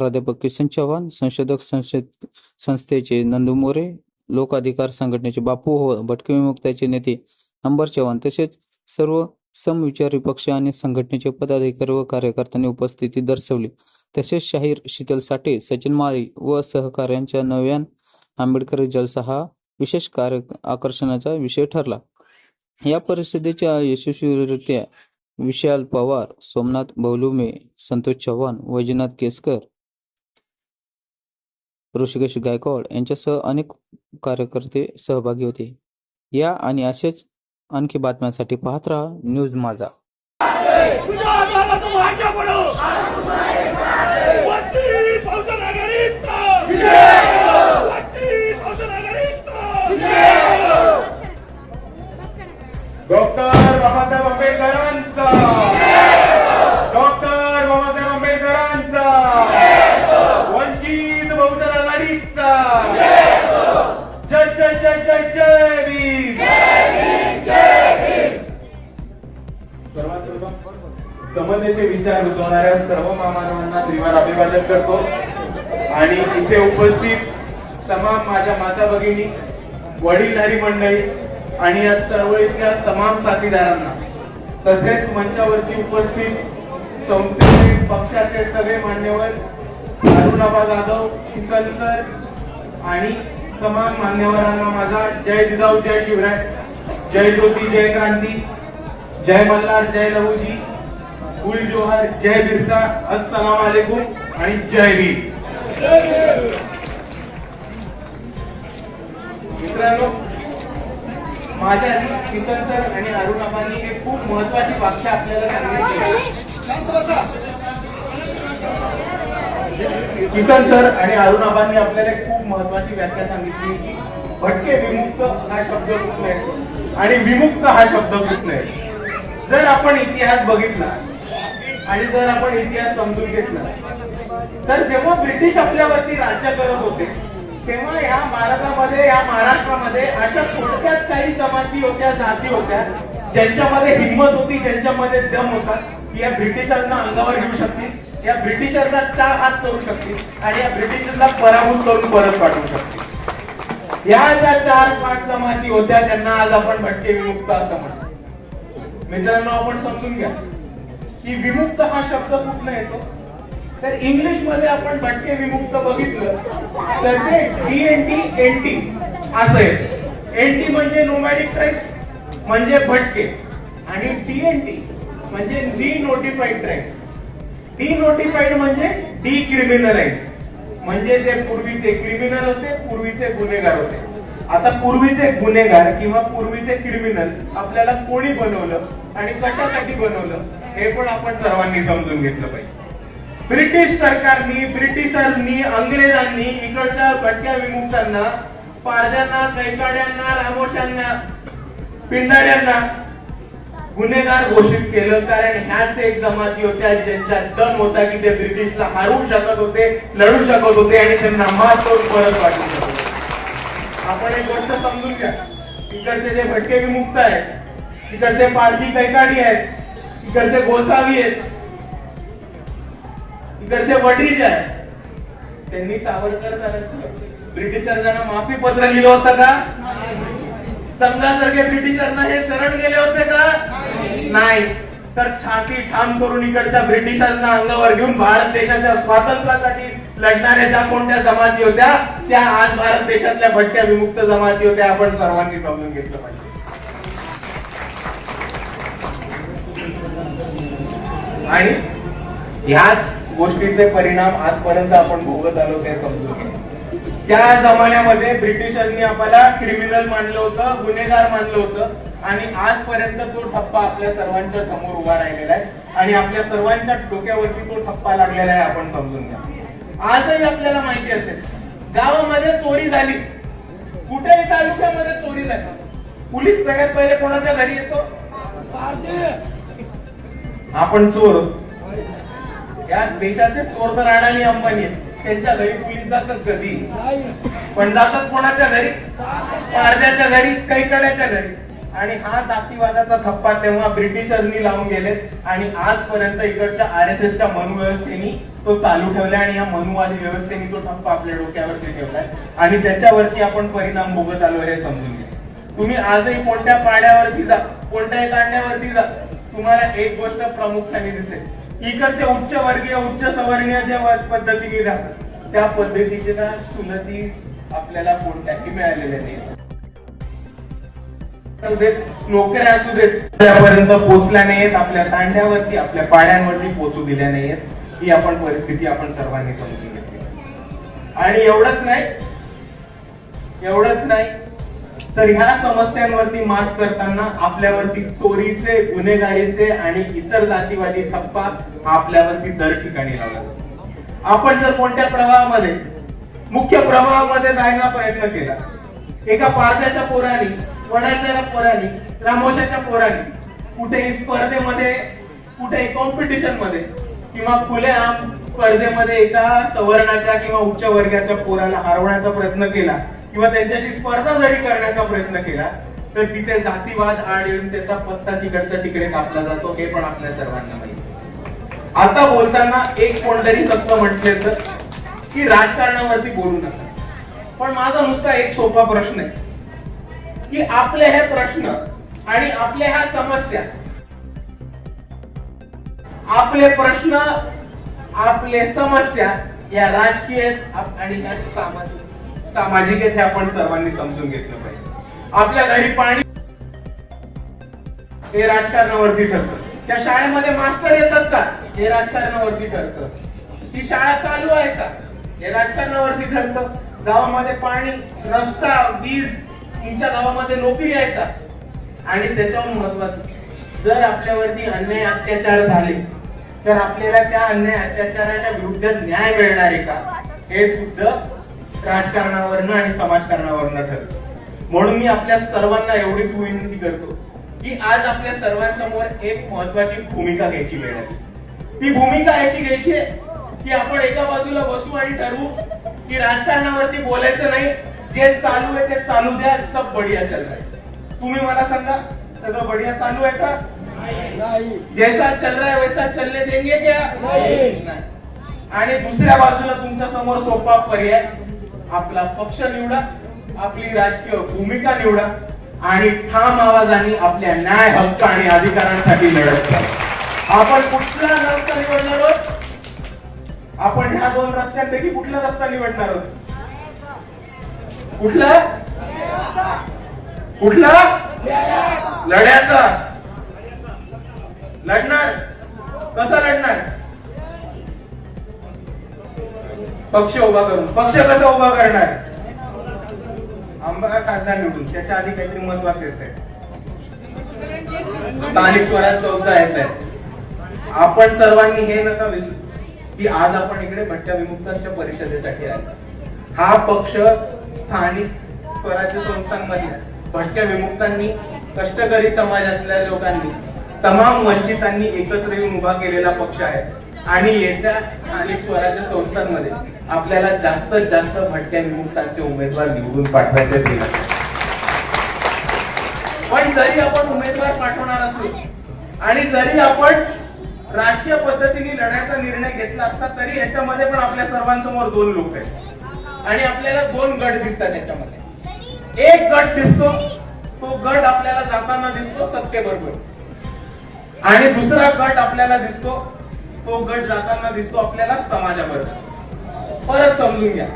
प्राध्यापक किसन चव्हाण संशोधक संशे- संस्थेचे नंदू मोरे लोक अधिकार संघटनेचे बापू हो भटके विमुक्ताचे नेते अंबर चव्हाण तसेच सर्व समविचारी पक्ष आणि संघटनेचे पदाधिकारी व कार्यकर्त्यांनी उपस्थिती दर्शवली. तसेच शाहीर शीतल साठे सचिन माळी व सहकाऱ्यांच्या नव्यान आंबेडकर जलसा हा विशेष कार्य आकर्षणाचा विषय ठरला. या परिषदेच्या यशस्वीरित्या विशाल पवार सोमनाथ बौलुमे संतोष चव्हाण वैजनाथ केसकर ऋषिकेश गायकवाड यांच्यासह अनेक कार्यकर्ते सहभागी होते. या आणि असेच आणखी बातम्यांसाठी पाहत राहा न्यूज माझा. सर्वांना श्रीमान अभिवादन करतो. आणि इथे उपस्थित तमाम माझ्या माता भगिनी वडीलधारी मंडळी आणि या चळवळीतल्या तमाम साथीदारांना तसेच मंचावरती उपस्थित संस्थेचे पक्षाचे सगळे मान्यवर अरुणाबा जाधव किसन सर आणि तमाम मान्यवरांना माझा जय जिजाऊ जय शिवराय जय ज्योती जय क्रांती जय मल्हार जय लहूजी कुल जोहर जय बिरसा अस्सलाम वालेकुम आणि जय भीम. मित्रांनो माझ्या किसन सर आणि अरुण आबांनी एक खूप महत्वाची वाक्य आपल्याला सांगितली. किसन सर आणि अरुण आबांनी आपल्याला एक खूप महत्वाची व्याख्या सांगितली. की भटके विमुक्त हा शब्द कुठला आहे? आणि विमुक्त हा शब्द कुठला आहे? जर आपण इतिहास बघितला आणि जर आपण इतिहास समजून घेतला तर जेव्हा ब्रिटिश आपल्यावरती राज्य करत होते तेव्हा या भारतामध्ये या महाराष्ट्रामध्ये अशा थोडक्याच काही जमाती होत्या जाती होत्या ज्यांच्यामध्ये हिंमत होती ज्यांच्यामध्ये दम होता की या ब्रिटिशांना अंगावर घेऊ शकतील या ब्रिटिशांना चार हात करू शकतील आणि या ब्रिटिशांना पराभूत करून परत पाठवू शकतील. या ज्या चार पाच जमाती होत्या त्यांना आज आपण भटके विमुक्त असं म्हणतो. मित्रांनो आपण समजून घ्या. की विमुक्त हा शब्द कुठला येतो? तर इंग्लिशमध्ये आपण भटके विमुक्त बघितलं तर ते D N T N T असं येतं. एन टी म्हणजे नोमॅडिक ट्राईब्स म्हणजे भटके. आणि डी एन टी म्हणजे D notified tribes D notified म्हणजे डी क्रिमिनलाइज म्हणजे जे पूर्वीचे क्रिमिनल होते पूर्वीचे गुन्हेगार होते. आता पूर्वीचे गुन्हेगार किंवा पूर्वीचे क्रिमिनल आपल्याला कोणी बनवलं? आणि कशासाठी बनवलं हे पण आपण सर्वांनी समजून घेतलं पाहिजे. ब्रिटिश सरकारनी ब्रिटिशांनी अंग्रेजांनी इकडच्या भटक्या विमुक्तांना पारद्यांना कैकाड्यांना रामोशांना पिंडाड्यांना गुन्हेगार घोषित केलं. कारण ह्याच एक जमाती होत्या ज्यांच्या दम होता की ते ब्रिटिशला हरवू शकत होते लढू शकत होते आणि त्यांना मात करून परत वाटू शकत होते. आपण एक गोष्ट समजून घ्या. इकडचे जे भटके विमुक्त आहेत इकडचे पालखी कैकाडी आहेत इकडचे गोसावी आहेत इकडचे वडील आहेत. त्यांनी सावरकर सरांना ब्रिटिशांना माफी पत्र लिहिलं होतं का? समजासारखे ब्रिटिशांना हे शरण गेले होते का? नाही. तर छाती ठाम करून इकडच्या ब्रिटिशांना अंगावर घेऊन भारत देशाच्या स्वातंत्र्यासाठी लढणाऱ्या ज्या कोणत्या जमाती होत्या त्या आज भारत देशातल्या भटक्या विमुक्त जमाती होत्या आपण सर्वांनी समजून घेतलं पाहिजे. आणि ह्याच गोष्टीचे परिणाम आजपर्यंत आपण भोगत आलो ते समजून त्या जमान्यामध्ये ब्रिटिशांनी आपल्याला क्रिमिनल मानलं होतं गुन्हेगार मानलं होतं आणि आजपर्यंत तो ठप्पा आपल्या सर्वांच्या समोर उभा राहिलेला आहे आणि आपल्या सर्वांच्या डोक्यावरती तो ठप्पा लागलेला आहे आपण समजून घ्या. आजही आपल्याला माहिती असेल गावामध्ये चोरी झाली. कुठेही तालुक्यामध्ये चोरी झाली. पोलीस सगळ्यात पहिले कोणाच्या घरी येतो? आपण चोर. या देशाचे चोर तर अडाणी अंबानी त्यांच्या घरी पोलीस जातात कधी? पण जातात कोणाच्या घरी? पारद्याच्या घरी कैकड्याच्या घरी. आणि हा जातीवादाचा थप्पा तेव्हा ब्रिटिशांनी लावून गेले आणि आजपर्यंत इकडच्या आर एस एसच्या मनुव्यवस्थेने तो चालू ठेवलाय आणि या मनुवादी व्यवस्थेने तो थप्पा आपल्या डोक्यावरती ठेवलाय. आणि त्याच्यावरती आपण परिणाम भोगत आलो हे समजून घ्या. तुम्ही आजही कोणत्या पाड्यावरती जा कोणत्याही कांड्यावरती जा. तुम्हाला एक गोष्ट प्रामुख्याने दिसेल. इकडचे उच्च वर्गीय उच्च सवर्णीय ज्या पद्धतीने राहतात त्या पद्धतीचे ना सुलती आपल्याला कोणत्याही मिळालेल्या नाही. नोकऱ्या असू देत त्यापर्यंत पोहोचल्या नाहीयेत आपल्या तांड्यावरती आपल्या पाड्यांवरती पोहोचू दिल्या नाहीयेत ही आपण परिस्थिती आपण सर्वांनी समजून घेतली. आणि एवढंच नाही एवढंच नाही तर ह्या समस्यांवरती मात करताना आपल्यावरती चोरीचे गुन्हेगारीचे आणि इतर जातीवादी ठप्पा हा आपल्यावरती दर ठिकाणी लावला आपण जर कोणत्या प्रवाहामध्ये मुख्य प्रवाहामध्ये जायला प्रयत्न केला एका पारद्याच्या पोरानी वडाच्या पोरानी रामोशाच्या पोरानी कुठेही स्पर्धेमध्ये कुठेही कॉम्पिटिशनमध्ये किंवा खुल्या स्पर्धेमध्ये एका सवर्णाच्या किंवा उच्च वर्गाच्या पोराला हरवण्याचा प्रयत्न केला किंवा त्यांच्याशी स्पर्धा जरी करण्याचा प्रयत्न केला तर तिथे जातीवाद आड येऊन त्याचा पत्ता तिकडचा तिकडे कापला जातो हे पण आपल्या सर्वांना माहिती आता बोलताना एक कोणतरी तत्व म्हटले तर की राजकारणावरती बोलू नका. पण माझा नुसता एक सोपा प्रश्न आहे की आपले हे प्रश्न आणि आपल्या ह्या समस्या आपले प्रश्न आपले समस्या या राजकीय आणि या सामाजिक सामाजिक आहेत हे आपण सर्वांनी समजून घेतलं पाहिजे. आपल्या घरी पाणी हे राजकारणावरती ठरतं. त्या शाळेमध्ये मास्टर येतात का? हे राजकारणावरती ठरतं. ती शाळा चालू आहे का? हे राजकारणावरती ठरतं. गावामध्ये पाणी रस्ता वीज तुमच्या गावामध्ये नोकरी आहे का? आणि त्याच्याहून महत्वाचं जर आपल्यावरती अन्याय अत्याचार झाले तर आपल्याला त्या अन्याय अत्याचाराच्या विरुद्ध न्याय मिळणार आहे का? हे सुद्धा राजकारणावरनं आणि समाजकारणावरनं ठरतं म्हणून मी आपल्या सर्वांना एवढीच विनंती करतो की आज आपल्या सर्वांसमोर एक महत्वाची भूमिका घ्यायची वेळ आहे. ती भूमिका अशी घ्यायची आहे की आपण एका बाजूला बसू आणि ठरवू की राजकारणावरती बोलायचं नाही जे चालू आहे ते चालू द्या सब बढिया चल रहा है तुम्ही मला सांगा सगळं बढिया चालू आहे का? जैसा चल रहा है वैसा चलने देंगे क्या? नाही. आणि दुसऱ्या बाजूला तुमच्यासमोर सोपा पर्याय आपला पक्ष निवडा आपली राजकीय भूमिका निवडा आणि ठाम आवाजाने आपल्या न्याय हक्क आणि अधिकारांसाठी लढत करा. आपण कुठला रस्ता निवडणार आहोत? आपण ह्या दोन रस्त्यांपैकी कुठला रस्ता निवडणार आहोत? कुठला? कुठला? लढ्याचा. लढणार. कसा लढणार. पक्ष उभा करून. पक्ष कसा उभा करणार? आमदार खासदार निवडून. त्याच्या आधी काहीतरी महत्वाचं येत आहे स्थानिक स्वराज चौथा येत आहे आपण सर्वांनी हे नका विसरू की आज आपण इकडे भट्ट्या विमुक्तांच्या परिषदेसाठी आले. हा पक्ष स्थानिक स्वराज्य संस्थांमधल्या भटक्या विमुक्तांनी कष्टकरी समाजातल्या लोकांनी तमाम वंचितांनी एकत्र येऊन उभा केलेला पक्ष आहे. आणि येत्या स्थानिक स्वराज्य संस्थांमध्ये आपल्याला जास्तीत जास्त भटक्या विमुक्तांचे उमेदवार निवडून पाठवायचे पण जरी आपण उमेदवार पाठवणार असू आणि जरी आपण राजकीय पद्धतीने लढायचा निर्णय घेतला असता तरी याच्यामध्ये पण आपल्या सर्वांसमोर दोन लोक आहेत. आणि आपल्याला दोन गट दिसतात याच्यामध्ये. एक गट दिसतो तो गट आपल्याला जाताना दिसतो सत्तेबरोबर. आणि दुसरा गट आपल्याला दिसतो तो गट जाताना दिसतो आपल्याला समाजाबरोबर परत समजून घ्या.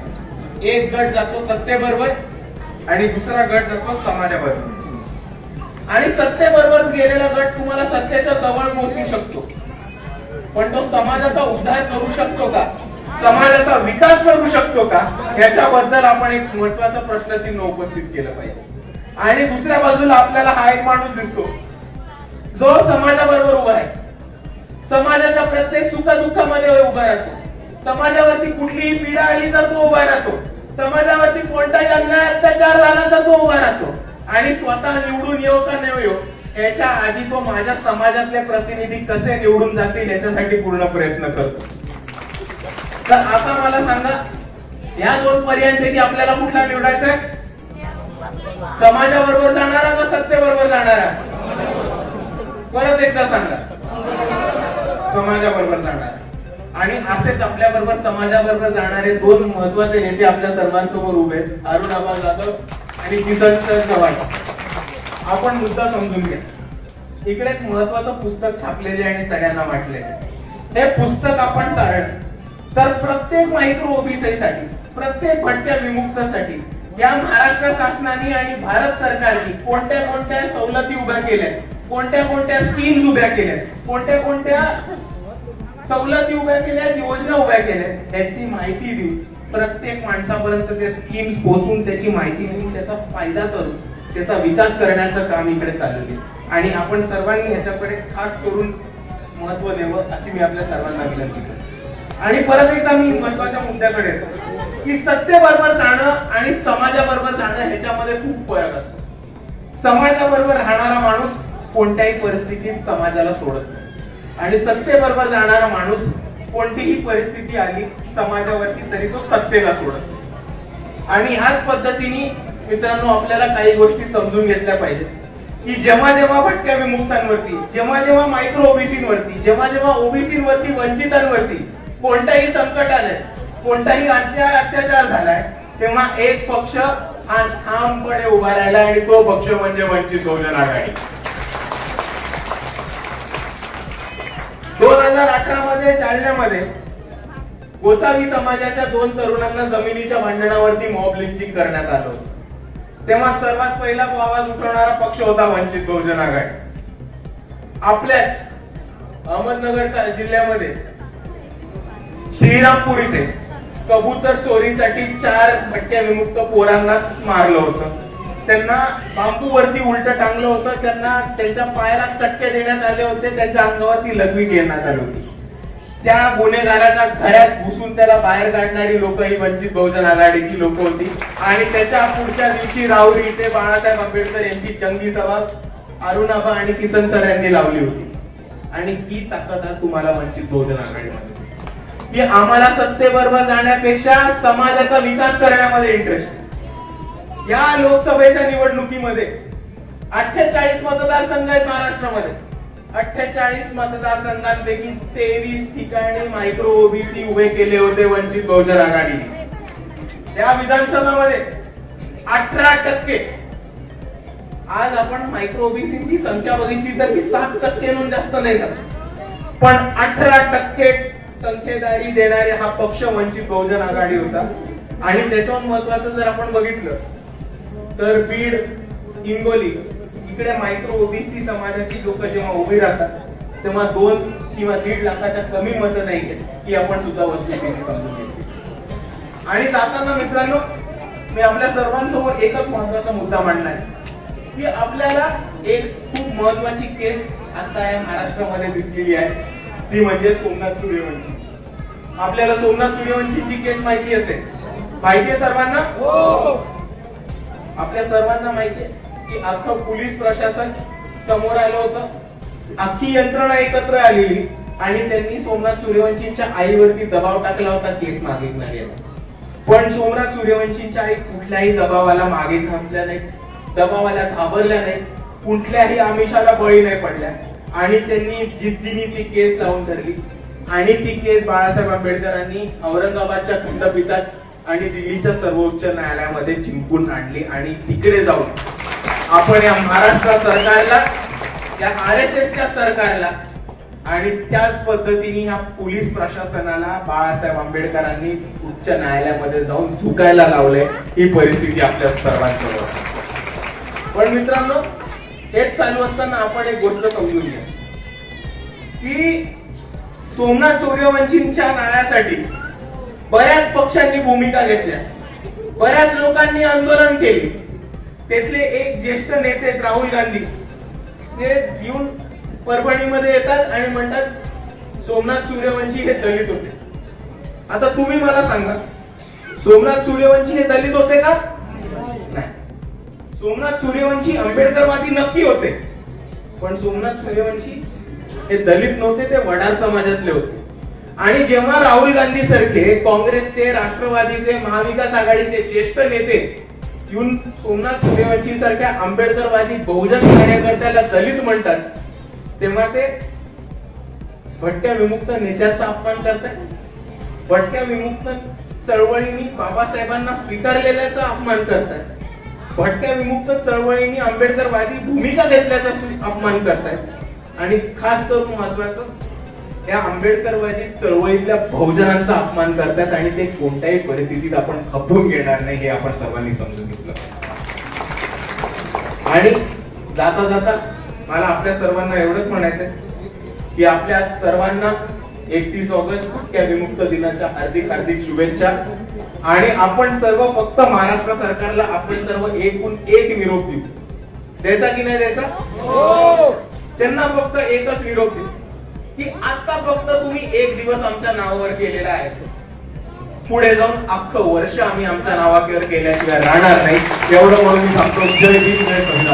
एक गट जातो सत्तेबरोबर आणि दुसरा गट जातो समाजाबरोबर आणि सत्तेबरोबर गेलेला गट तुम्हाला सत्तेच्या जवळ पोहोचू शकतो. पण तो समाजाचा उद्धार करू शकतो का? समाजाचा विकास करू शकतो का? याच्याबद्दल आपण एक महत्त्वाचा प्रश्नचिन्ह उपस्थित केलं पाहिजे. आणि दुसऱ्या बाजूला आपल्याला हा एक माणूस दिसतो. जो समाजाबरोबर उभा आहे. समाजाच्या प्रत्येक सुखदुःखामध्ये उभा राहतो. समाजावरती कुठलीही पीडा आली तर तो उभा राहतो. समाजावरती कोणताही अन्याय अत्याचार झाला तर तो उभा राहतो. आणि स्वतः निवडून येऊ का नेऊ येऊ हो, याच्या आधी तो माझ्या समाजातले प्रतिनिधी कसे निवडून जातील याच्यासाठी पूर्ण प्रयत्न करतो. तर आता मला सांगा या दोन पर्यायांपैकी आपल्याला कुठला निवडायचा आहे? समाजाबरोबर जाणारा का सत्तेबरोबर जाणारा? परत एकदा सांगा. समाजाबरोबर जाणार. आणि असेच आपल्याबरोबर समाजाबरोबर जाणारे दोन महत्त्वाचे नेते आपल्या सर्वांसमोर उभे आहेत. अरुण आबा जाधव आणि किसन चव्हाण. आपण मुद्दा समजून घ्या. इकडे एक महत्वाचं पुस्तक छापलेले आणि सगळ्यांना वाटले हे पुस्तक आपण चालण तर प्रत्येक मायक्रो ओबीसीसाठी प्रत्येक भटक्या विमुक्तासाठी या महाराष्ट्र शासनाने आणि भारत सरकारने कोणत्या कोणत्या सवलती उभ्या केल्या कोणत्या कोणत्या स्कीम्स उभ्या केल्या कोणत्या कोणत्या सवलती उभ्या केल्या योजना उभ्या केल्या. त्याची माहिती देऊन प्रत्येक माणसापर्यंत ते स्कीम्स पोहोचून त्याची माहिती देऊन त्याचा फायदा करून त्याचा विकास करण्याचं काम इकडे चालू आहे. आणि आपण सर्वांनी याच्याकडे खास करून महत्त्व द्यावं अशी मी आपल्या सर्वांना विनंती करतो. आणि परत एकदा मी महत्त्वाच्या मुद्द्याकडे येतो. की सत्तेबरोबर जाणं आणि समाजाबरोबर जाणं ह्याच्यामध्ये खूप फरक असतो. समाजाबरोबर राहणारा माणूस कोणत्याही परिस्थितीत समाजाला सोडत नाही. आणि सत्तेबरोबर जाणारा माणूस कोणतीही परिस्थिती आली समाजावरती तरी तो सत्तेला सोडत आणि ह्याच पद्धतीने मित्रांनो आपल्याला काही गोष्टी समजून घेतल्या पाहिजेत. की जेव्हा जेव्हा भटक्या विमुक्तांवरती जेव्हा जेव्हा मायक्रो ओबीसीवरती जेव्हा जेव्हा ओबीसीवरती वंचितांवरती कोणताही संकट आलंय कोणताही अत्या अत्याचार झालाय तेव्हा एक पक्ष हा ठामपणे उभा राहिला आणि तो पक्ष म्हणजे वंचित बहुजन आघाडी. दोन हजार अठरा मध्ये जालन्यामध्ये गोसावी समाजाच्या दोन तरुणांना जमिनीच्या भांडणावरती मॉब लिंचिंग करण्यात आलं. तेव्हा सर्वात पहिला आवाज उठवणारा पक्ष होता वंचित बहुजन आघाडी. आपल्याच अहमदनगर जिल्ह्यामध्ये श्रीरामपूर इथे कबूतर चोरीसाठी चार भटक्या विमुक्त पोरांना मारलं होतं. त्यांना बांबूवरती उलट टांगलं होतं. त्यांना त्यांच्या पायाला चटके देण्यात आले होते. त्यांच्या अंगावरती लघवी घेण्यात आली होती. त्या गुन्हेगाराच्या घरात घुसून त्याला बाहेर काढणारी लोक ही वंचित बहुजन आघाडीची लोक होती. आणि त्याच्या पुढच्या दिवशी राहुरी इथे बाळासाहेब आंबेडकर यांची जंगी सभा अरुणाबा आणि किसन सर यांनी लावली होती. आणि ही ताकद आज तुम्हाला वंचित बहुजन आघाडीमध्ये की आम्हाला सत्तेबरोबर जाण्यापेक्षा समाजाचा विकास करण्यामध्ये इंटरेस्ट या लोकसभेच्या निवडणुकीमध्ये अठ्ठेचाळीस मतदारसंघ आहेत महाराष्ट्रामध्ये. अठ्ठेचाळीस मतदारसंघांपैकी तेवीस ठिकाणी मायक्रो ओबीसी उभे केले होते वंचित बहुजन आघाडीने. त्या विधानसभामध्ये अठरा टक्के. आज आपण मायक्रो ओबीसीची संख्या बघितली तर ती सात टक्केहून जास्त नाही झाली. पण अठरा टक्के संख्येदारी देणारे हा पक्ष वंचित बहुजन आघाडी होता. आणि त्याच्यावर महत्वाचं जर आपण बघितलं तर बीड हिंगोली इकडे मायक्रो ओबीसी समाजाची लोक जेव्हा उभी राहतात तेव्हा दोन किंवा दीड लाखाच्या कमी मत नाही आहेत आपण सुद्धा वस्तू समजून आणि जाताना मित्रांनो मी आपल्या सर्वांसमोर एकच महत्त्वाचा मुद्दा मांडलाय की आपल्याला एक खूप महत्वाची केस आता या महाराष्ट्रामध्ये दिसलेली आहे ती म्हणजे सोमनाथ सूर्यवंशी. आपल्याला सोमनाथ सूर्यवंशीची केस माहिती असेल. माहिती आहे सर्वांना? हो. आपल्या सर्वांना माहिती आहे की अख्खं पोलीस प्रशासन समोर आलं होतं. अख्खी यंत्रणा एकत्र आलेली आणि त्यांनी सोमनाथ सूर्यवंशींच्या आईवरती दबाव टाकला होता केस मागितण्यात पण सोमनाथ सूर्यवंशींच्या आई कुठल्याही दबावाला मागे थांबल्या नाही दबावाला घाबरल्या नाही कुठल्याही आमिषाला बळी नाही पडल्या. आणि त्यांनी जिद्दीने ती केस लावून धरली. आणि ती केस बाळासाहेब आंबेडकरांनी औरंगाबादच्या खंडपीठात आणि दिल्लीच्या सर्वोच्च न्यायालयामध्ये जिंकून आणली आणि तिकडे जाऊन आपण या महाराष्ट्र सरकारला या आर एस एसच्या सरकारला आणि त्याच पद्धतीने या पोलीस प्रशासनाला बाळासाहेब आंबेडकरांनी उच्च न्यायालयामध्ये जाऊन झुकायला लावलंय ही परिस्थिती आपल्या सर्वांसमोर पण मित्रांनो हेच चालू असताना आपण एक गोष्ट समजून घ्या. की सोमनाथ सूर्यवंशींच्या न्यायासाठी बऱ्याच पक्षांनी भूमिका घेतल्या. बऱ्याच लोकांनी आंदोलन केले. तेथले एक ज्येष्ठ नेते राहुल गांधी. ते घेऊन परभणीमध्ये येतात आणि म्हणतात सोमनाथ सूर्यवंशी हे दलित होते. आता तुम्ही मला सांगा सोमनाथ सूर्यवंशी हे दलित होते का? नाही. सोमनाथ सूर्यवंशी आंबेडकरवादी नक्की होते. पण सोमनाथ सूर्यवंशी हे दलित नव्हते ते वडार समाजातले होते. आणि जेव्हा राहुल गांधी सारखे काँग्रेसचे राष्ट्रवादीचे महाविकास आघाडीचे ज्येष्ठ नेते येऊन सोमनाथ सुदेवाची सारख्या आंबेडकरवादी बहुजन कार्यकर्त्याला दलित म्हणतात तेव्हा ते भटक्या विमुक्त नेत्याचा अपमान करतायत भटक्या विमुक्त चळवळीनी बाबासाहेबांना स्वीकारलेल्याचा अपमान करतात. भटक्या विमुक्त चळवळीनी आंबेडकरवादी भूमिका घेतल्याचा अपमान करतायत आणि खास करून महत्वाचं त्या आंबेडकरवादी चळवळीतल्या बहुजनांचा अपमान करतात आणि ते कोणत्याही परिस्थितीत आपण खपवून घेणार नाही हे आपण सर्वांनी समजून घेतलं आणि जाता जाता मला आपल्या सर्वांना एवढंच म्हणायचंय की आपल्या सर्वांना एकतीस ऑगस्ट त्या विमुक्त दिनाच्या हार्दिक हार्दिक शुभेच्छा. आणि आपण सर्व फक्त महाराष्ट्र सरकारला आपण सर्व एकूण एक निरोप देऊ. देता की नाही देता? हो. त्यांना फक्त एकच निरोप देऊ. की आता फक्त तुम्ही एक दिवस आमच्या नावावर केलेला आहे. पुढे जाऊन अख्खं वर्ष आम्ही आमच्या नावावर केल्याशिवाय राहणार नाही. एवढं म्हणून मी सांगतो जय भीम जय संविधान